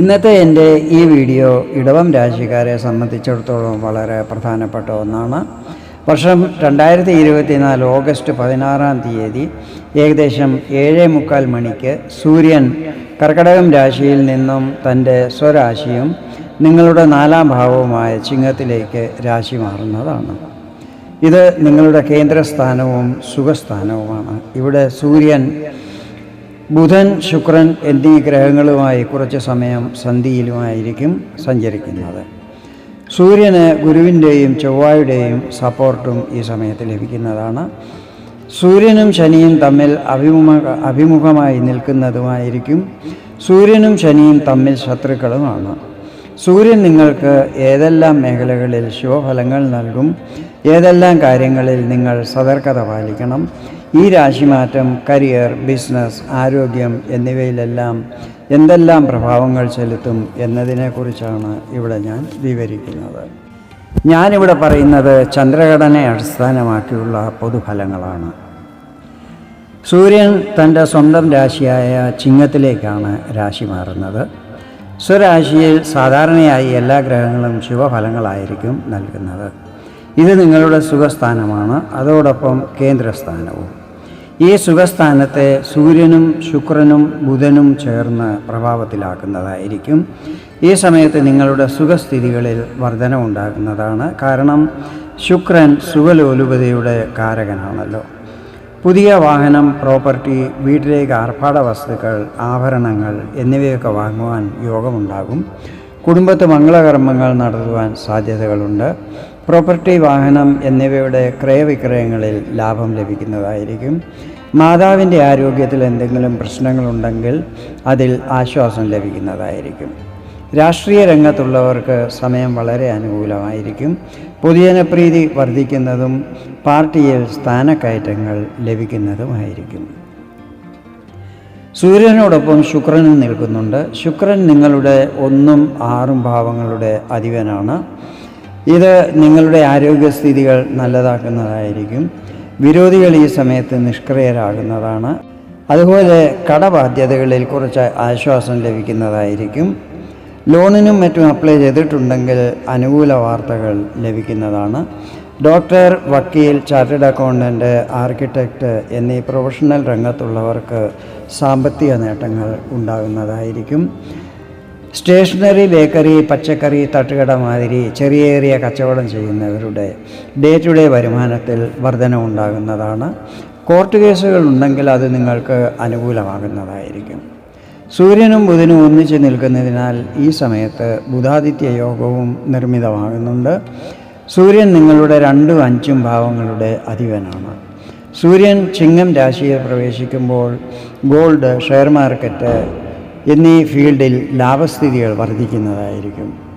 ഇന്നത്തെ എന്റെ ഈ വീഡിയോ ഇടവം രാശിക്കാരെ സംബന്ധിച്ചിടത്തോളം വളരെ പ്രധാനപ്പെട്ട ഒന്നാണ്. വർഷം രണ്ടായിരത്തി ഇരുപത്തിനാല് ഓഗസ്റ്റ് പതിനാറാം തീയതി ഏകദേശം ഏഴേ മുക്കാൽ മണിക്ക് സൂര്യൻ കർക്കടകം രാശിയിൽ നിന്നും തന്റെ സ്വരാശിയും നിങ്ങളുടെ നാലാം ഭാവവുമായ ചിങ്ങത്തിലേക്ക് രാശി മാറുന്നതാണ്. ഇത് നിങ്ങളുടെ കേന്ദ്രസ്ഥാനവും സുഖസ്ഥാനവുമാണ്. ഇവിടെ സൂര്യൻ ബുധൻ ശുക്രൻ എന്നീ ഗ്രഹങ്ങളുമായി കുറച്ച് സമയം സന്ധിയിലുമായിരിക്കും സഞ്ചരിക്കുന്നത്. സൂര്യന് ഗുരുവിന്റെയും ചൊവ്വായുടെയും സപ്പോർട്ടും ഈ സമയത്ത് ലഭിക്കുന്നതാണ്. സൂര്യനും ശനിയും തമ്മിൽ അഭിമുഖ അഭിമുഖമായി നിൽക്കുന്നതുമായിരിക്കും. സൂര്യനും ശനിയും തമ്മിൽ ശത്രുക്കളുമാണ്. സൂര്യൻ നിങ്ങൾക്ക് ഏതെല്ലാം മേഖലകളിൽ ശുഭഫലങ്ങൾ നൽകും? ഏതെല്ലാം കാര്യങ്ങളിൽ നിങ്ങൾ സതർക്കത പാലിക്കണം? ഈ രാശിമാറ്റം കരിയർ ബിസിനസ് ആരോഗ്യം എന്നിവയിലെല്ലാം എന്തെല്ലാം പ്രഭാവങ്ങൾ ചെലുത്തും എന്നതിനെക്കുറിച്ചാണ് ഇവിടെ ഞാൻ വിവരിക്കുന്നത്. ഞാനിവിടെ പറയുന്നത് ചന്ദ്രഘടനയെ അടിസ്ഥാനമാക്കിയുള്ള പൊതുഫലങ്ങളാണ്. സൂര്യൻ തന്റെ സ്വന്തം രാശിയായ ചിങ്ങത്തിലേക്കാണ് രാശി മാറുന്നത്. സ്വരാശിയിൽ സാധാരണയായി എല്ലാ ഗ്രഹങ്ങളും ശുഭഫലങ്ങളായിരിക്കും നൽകുന്നത്. ഇത് നിങ്ങളുടെ സുഖസ്ഥാനമാണ് അതോടൊപ്പം കേന്ദ്രസ്ഥാനവും. ഈ സുഖസ്ഥാനത്തെ സൂര്യനും ശുക്രനും ബുധനും ചേർന്ന് പ്രഭാവത്തിലാക്കുന്നതായിരിക്കും. ഈ സമയത്ത് നിങ്ങളുടെ സുഖസ്ഥിതികളിൽ വർധന ഉണ്ടാകുന്നതാണ് കാരണം ശുക്രൻ സുഖലോലുപതയുടെ കാരകനാണല്ലോ. പുതിയ വാഹനം പ്രോപ്പർട്ടി വീട്ടിലേക്ക് ആർഭാട വസ്തുക്കൾ ആഭരണങ്ങൾ എന്നിവയൊക്കെ വാങ്ങുവാൻ യോഗമുണ്ടാകും. കുടുംബത്ത് മംഗളകർമ്മങ്ങൾ നടത്തുവാൻ സാധ്യതകളുണ്ട്. പ്രോപ്പർട്ടി വാഹനം എന്നിവയുടെ ക്രയവിക്രയങ്ങളിൽ ലാഭം ലഭിക്കുന്നതായിരിക്കും. മാതാവിന്റെ ആരോഗ്യത്തിൽ എന്തെങ്കിലും പ്രശ്നങ്ങളുണ്ടെങ്കിൽ അതിൽ ആശ്വാസം ലഭിക്കുന്നതായിരിക്കും. രാഷ്ട്രീയ രംഗത്തുള്ളവർക്ക് സമയം വളരെ അനുകൂലമായിരിക്കും. പൊതുജനപ്രീതി വർദ്ധിക്കുന്നതും പാർട്ടിയിൽ സ്ഥാനക്കയറ്റങ്ങൾ ലഭിക്കുന്നതുമായിരിക്കും. സൂര്യനോടൊപ്പം ശുക്രനും നിൽക്കുന്നുണ്ട്. ശുക്രൻ നിങ്ങളുടെ ഒന്നും ആറും ഭാവങ്ങളുടെ അധിപനാണ്. ഇത് നിങ്ങളുടെ ആരോഗ്യസ്ഥിതികൾ നല്ലതാക്കുന്നതായിരിക്കും. വിരോധികൾ ഈ സമയത്ത് നിഷ്ക്രിയരാകുന്നതാണ്. അതുപോലെ കടബാധ്യതകളിൽ കുറച്ച് ആശ്വാസം ലഭിക്കുന്നതായിരിക്കും. ലോണിനും മറ്റും അപ്ലൈ ചെയ്തിട്ടുണ്ടെങ്കിൽ അനുകൂല വാർത്തകൾ ലഭിക്കുന്നതാണ്. ഡോക്ടർ വക്കീൽ ചാർട്ടേഡ് അക്കൗണ്ടന്റ് ആർക്കിടെക്റ്റ് എന്നീ പ്രൊഫഷണൽ രംഗത്തുള്ളവർക്ക് സാമ്പത്തിക നേട്ടങ്ങൾ ഉണ്ടാകുന്നതായിരിക്കും. സ്റ്റേഷനറി ബേക്കറി പച്ചക്കറി തട്ടുകട മാതിരി ചെറിയ ചെറിയ കച്ചവടം ചെയ്യുന്നവരുടെ ഡേ ടു ഡേ വരുമാനത്തിൽ വർധന ഉണ്ടാകുന്നതാണ് കോർട്ട് കേസുകൾ ഉണ്ടെങ്കിൽ അത് നിങ്ങൾക്ക് അനുകൂലമാകുന്നതായിരിക്കും. സൂര്യനും ബുധനും ഒന്നിച്ച് നിൽക്കുന്നതിനാൽ ഈ സമയത്ത് ബുധാദിത്യ യോഗവും നിർമ്മിതമാകുന്നുണ്ട്. സൂര്യൻ നിങ്ങളുടെ രണ്ടും അഞ്ചും ഭാവങ്ങളുടെ അധിപനാണ്. സൂര്യൻ ചിങ്ങം രാശിയിൽ പ്രവേശിക്കുമ്പോൾ ഗോൾഡ് ഷെയർ മാർക്കറ്റ് എന്നീ ഫീൽഡിൽ ലാഭസ്ഥിതികൾ വർദ്ധിക്കുന്നതായിരിക്കും.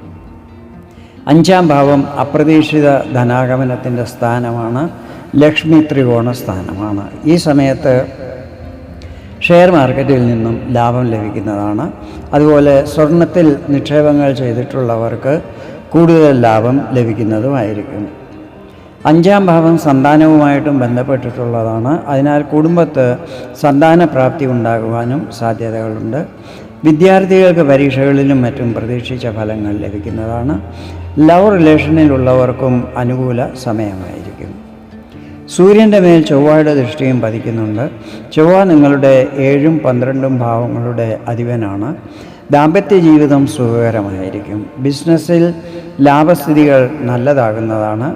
അഞ്ചാം ഭാവം അപ്രതീക്ഷിത ധനാഗമനത്തിന്റെ സ്ഥാനമാണ് ലക്ഷ്മി ത്രികോണ സ്ഥാനമാണ്. ഈ സമയത്ത് ഷെയർ മാർക്കറ്റിൽ നിന്നും ലാഭം ലഭിക്കുന്നതാണ്. അതുപോലെ സ്വർണത്തിൽ നിക്ഷേപങ്ങൾ ചെയ്തിട്ടുള്ളവർക്ക് കൂടുതൽ ലാഭം ലഭിക്കുന്നതുമായിരിക്കും. അഞ്ചാം ഭാവം സന്താനവുമായിട്ടും ബന്ധപ്പെട്ടിട്ടുള്ളതാണ്. അതിനാൽ കുടുംബത്ത് സന്താനപ്രാപ്തി ഉണ്ടാകുവാനും സാധ്യതകളുണ്ട്. വിദ്യാർത്ഥികൾക്ക് പരീക്ഷകളിലും മറ്റും പ്രതീക്ഷിച്ച ഫലങ്ങൾ ലഭിക്കുന്നതാണ്. ലവ് റിലേഷനിലുള്ളവർക്കും അനുകൂല സമയമായിരിക്കും. സൂര്യന്റെ മേൽ ചൊവ്വയുടെ ദൃഷ്ടിയും പതിക്കുന്നുണ്ട്. ചൊവ്വ നിങ്ങളുടെ ഏഴും പന്ത്രണ്ടും ഭാവങ്ങളുടെ അധിപനാണ്. ദാമ്പത്യ ജീവിതം സുഖകരമായിരിക്കും. ബിസിനസ്സിൽ ലാഭസ്ഥിതികൾ നല്ലതാകുന്നതാണ്.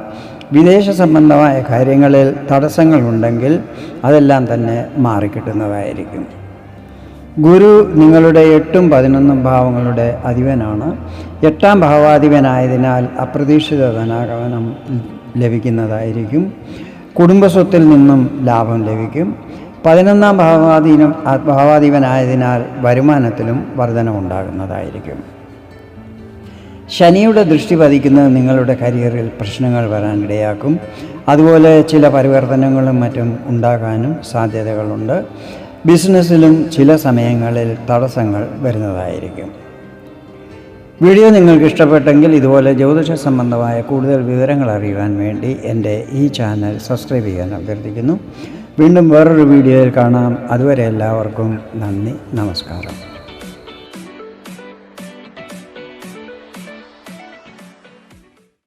വിദേശ സംബന്ധമായ കാര്യങ്ങളിൽ തടസ്സങ്ങളുണ്ടെങ്കിൽ അതെല്ലാം തന്നെ മാറിക്കിട്ടുന്നതായിരിക്കും. ഗുരു നിങ്ങളുടെ എട്ടും പതിനൊന്നും ഭാവങ്ങളുടെ അധിപനാണ്. എട്ടാം ഭാവാധിപനായതിനാൽ അപ്രതീക്ഷിത ധനാഗമനം ലഭിക്കുന്നതായിരിക്കും. കുടുംബസ്വത്തിൽ നിന്നും ലാഭം ലഭിക്കും. പതിനൊന്നാം ഭാവാധീനം ഭാവാധിപനായതിനാൽ വരുമാനത്തിലും വർധനമുണ്ടാകുന്നതായിരിക്കും ശനിയുടെ ദൃഷ്ടി പതിക്കുന്നത് നിങ്ങളുടെ കരിയറിൽ പ്രശ്നങ്ങൾ വരാനിടയാക്കും. അതുപോലെ ചില പരിവർത്തനങ്ങളും മറ്റും ഉണ്ടാകാനും സാധ്യതകളുണ്ട്. ബിസിനസ്സിലും ചില സമയങ്ങളിൽ തടസ്സങ്ങൾ വരുന്നതായിരിക്കും. വീഡിയോ നിങ്ങൾക്ക് ഇഷ്ടപ്പെട്ടെങ്കിൽ ഇതുപോലെ ജ്യോതിഷ സംബന്ധമായ കൂടുതൽ വിവരങ്ങൾ അറിയുവാൻ വേണ്ടി എന്റെ ഈ ചാനൽ സബ്സ്ക്രൈബ് ചെയ്യാൻ അഭ്യർത്ഥിക്കുന്നു. വീണ്ടും വേറൊരു വീഡിയോയിൽ കാണാം. അതുവരെ എല്ലാവർക്കും നന്ദി നമസ്കാരം.